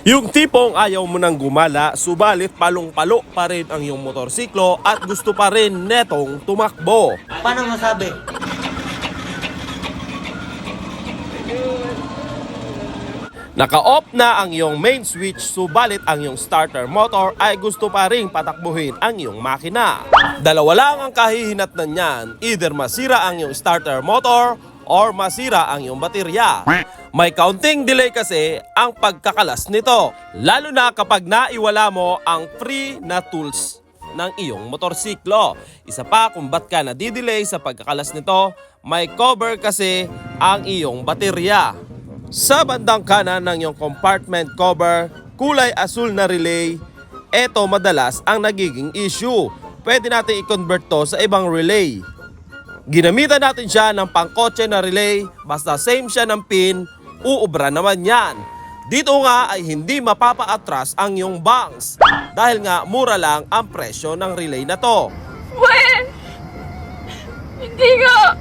Yung tipong ayaw mo nang gumala, subalit palong-palo pa rin ang iyong motorsiklo at gusto pa rin netong tumakbo. Paano masabi? Naka-off na ang iyong main switch, subalit ang iyong starter motor ay gusto pa rin patakbuhin ang iyong makina. Dalawa lang ang kahihinatnan niyan, either masira ang iyong starter motor or masira ang iyong baterya. May counting delay kasi ang pagkakalas nito, lalo na kapag naiwala mo ang free na tools ng iyong motorsiklo. Isa pa kung ba't ka nadidelay sa pagkakalas nito, may cover kasi ang iyong baterya. Sa bandang kanan ng iyong compartment cover, kulay asul na relay, ito madalas ang nagiging issue. Pwede natin i-convert to sa ibang relay. Ginamitan natin siya ng pangkotse na relay, basta same siya ng pin, uubra naman yan. Dito nga ay hindi mapapa-atras ang iyong banks dahil nga mura lang ang presyo ng relay na to. When? Hindi nga.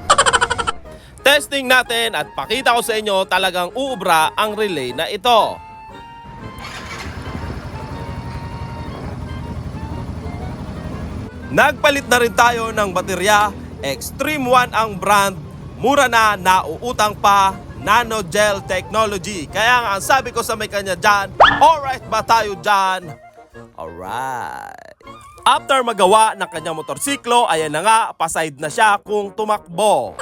Testing natin at pakita ko sa inyo talagang uubra ang relay na ito. Nagpalit na rin tayo ng baterya. Extreme One ang brand. Mura na, nauutang pa. Nano Gel Technology. Kaya nga ang sabi ko sa may kanya dyan, alright ba tayo dyan? Alright. After magawa ng kanyang motorsiklo, ayan na nga, paside na siya kung tumakbo.